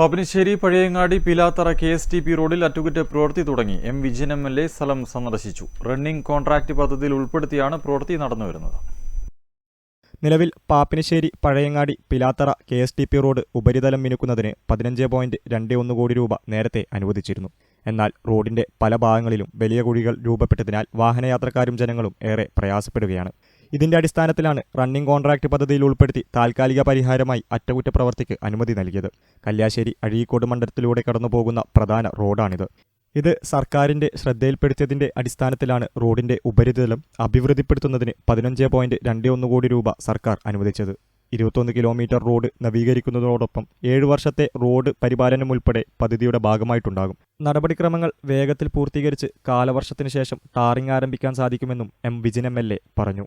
Pappinisseri Pazhayangadi Pilathara K S T P റോഡിൽ അറ്റുകുറ്റ പ്രവൃത്തി തുടങ്ങി. M Vijayan M L A സ്ഥലം സന്ദർശിച്ചു. റണ്ണിംഗ് കോൺട്രാക്ട് പദ്ധതിയിൽ ഉൾപ്പെടുത്തിയാണ് പ്രവൃത്തി നടന്നുവരുന്നത് നിലവിൽ Pappinisseri Pazhayangadi Pilathara K S T P road ഉപരിതലം മിനുക്കുന്നതിന് പതിനഞ്ച് പോയിന്റ് രണ്ട് ഒന്ന് കോടി രൂപ നേരത്തെ അനുവദിച്ചിരുന്നു. എന്നാൽ റോഡിന്റെ പല ഭാഗങ്ങളിലും വലിയ കുഴികൾ രൂപപ്പെട്ടതിനാൽ വാഹനയാത്രക്കാരും ജനങ്ങളും ഏറെ പ്രയാസപ്പെടുകയാണ്. ഇതിന്റെ അടിസ്ഥാനത്തിലാണ് റണ്ണിംഗ് കോൺട്രാക്ട് പദ്ധതിയിൽ ഉൾപ്പെടുത്തി താൽക്കാലിക പരിഹാരമായി അറ്റകുറ്റപ്രവർത്തിക്ക് അനുമതി നൽകിയത്. കല്യാശ്ശേരി അഴീക്കോട് മണ്ഡലത്തിലൂടെ കടന്നുപോകുന്ന പ്രധാന റോഡാണിത്. ഇത് സർക്കാരിന്റെ ശ്രദ്ധയിൽപ്പെടുത്തിയതിന്റെ അടിസ്ഥാനത്തിലാണ് റോഡിന്റെ ഉപരിതലം അഭിവൃദ്ധിപ്പെടുത്തുന്നതിന് പതിനഞ്ച് പോയിന്റ് രണ്ട് ഒന്ന് കോടി രൂപ സർക്കാർ അനുവദിച്ചത്. ഇരുപത്തൊന്ന് കിലോമീറ്റർ റോഡ് നവീകരിക്കുന്നതോടൊപ്പം ഏഴു വർഷത്തെ റോഡ് പരിപാലനം ഉൾപ്പെടെ പദ്ധതിയുടെ ഭാഗമായിട്ടുണ്ടാകും. നടപടിക്രമങ്ങൾ വേഗത്തിൽ പൂർത്തീകരിച്ച് കാലവർഷത്തിന് ശേഷം ടാറിംഗ് ആരംഭിക്കാൻ സാധിക്കുമെന്നും M Vijin M L A പറഞ്ഞു.